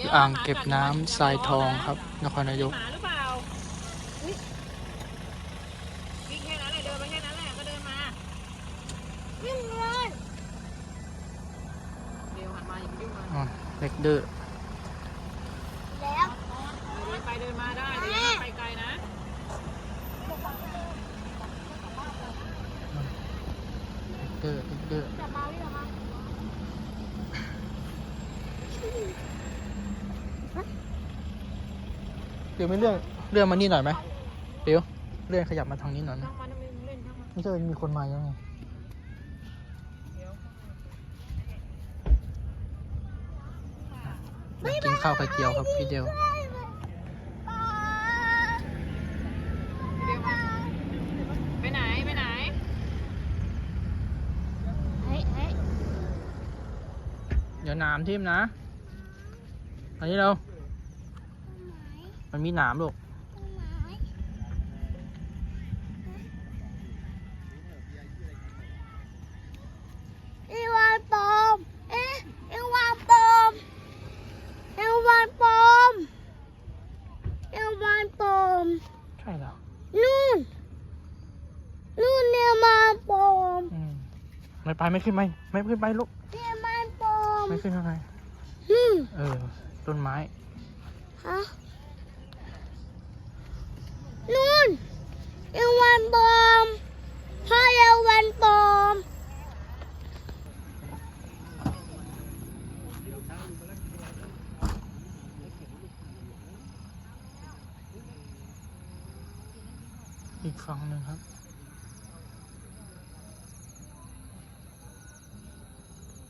ที่อ่างเก็บน้ำทรายทองครับ นครนายก หมาหรือเปล่าอุ๊ยวิ่งแค่นั้นแหละเดินไปแค่นั้นแหละก็เดินมา วิ่งเลยเดี๋ยวหันมาอย่าไปยุ่งมันอ๋อเล็กดื้อแล้วเดินไปเดินมาได้แต่อยังไปไกลนะ เล็กดื้อเล็กดื้อจะมาวิ่งมา ดี๋ยวไม่เลื่อนเลื่อนมานี่หน่อยไหมเดี๋ยวเลื่อนขยับมาทางนี้หน่อยไหมทั้งมันไม่เล่นทั้งมันไม่ใช่มีคนมายังไงเดี๋ยวกินข้าวไข่เจียวครับพี่เดียวเดี๋ยวมาไปไหนไปไหนเฮ้ยเฮ้ยเดี๋ยวหนามทิ่มนะอันนี้เรา มันมีหนามลูกอีวานปอม เอ๊ะอีวานปอมอีวานปอมอีวานปอม ใช่แล้วนู่น นู่นเนี่ยมาปอม อืมไม่ไปไม่ขึ้นไปไม่ขึ้นไปลูก เนี่ยมาปอม ไม่ขึ้นอะไรนู่นเออ ต้นไม้ ฮะนู่นอี วานปอมพ่ออีวานปอมอีกฝั่งหนึ่งครับ